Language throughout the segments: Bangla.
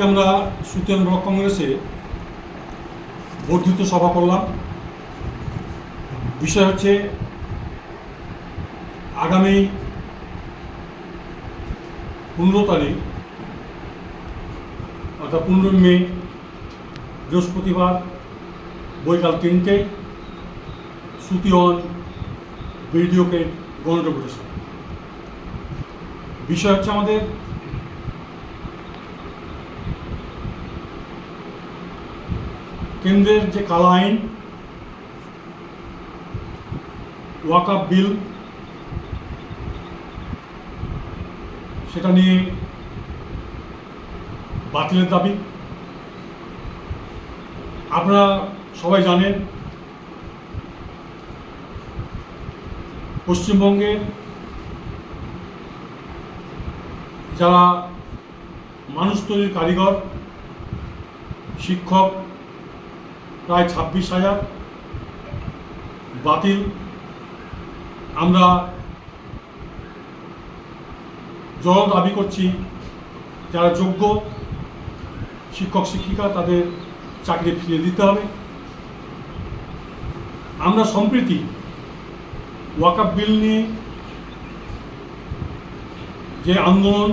আজকে আমরা সুতেন ব্লক কংগ্রেসে বর্ধিত সভা করলাম। বিষয় হচ্ছে আগামী পনেরো তারিখ, অর্থাৎ পনেরোই মে, বৃহস্পতিবার, বৈকাল তিনটে সুতিয়ন ভিডিওকে গণডেপুটেশন বিষয় হচ্ছে আমাদের কেন্দ্রের যে কালা আইন, ওয়াকআপ বিল, সেটা নিয়ে বাতিলের দাবি। আপনারা সবাই জানেন, পশ্চিমবঙ্গে যারা মানুষ তৈরির কারিগর, শিক্ষক প্রায় ছাব্বিশ হাজার। বাতিল। আমরা জল দাবি করছি, যারা যোগ্য শিক্ষক, শিক্ষিকা, তাদের চাকরি ফিরিয়ে দিতে হবে। আমরা সম্প্রতি, ওয়াকআপ বিল নিয়ে যে আন্দোলন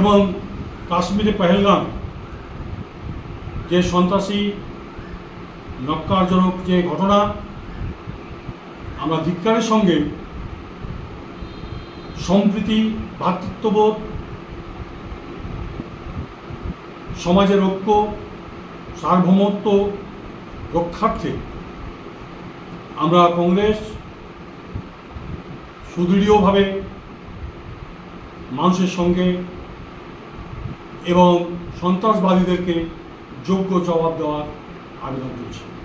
এবং কাশ্মীরে পহেলগাম যে সন্ত্রাসী নক্কারজনক যে ঘটনা, আমরা ধিক্কারের সঙ্গে সম্প্রীতি, ভ্রাতৃত্ববোধ, সমাজের ঐক্য, সার্বভৌমত্ব রক্ষার্থে আমরা কংগ্রেস সুদৃঢ়ভাবে মানুষের সঙ্গে এবং সন্ত্রাসবাদীদেরকে যোগ্য জবাব দেওয়ার আবেদন করছি।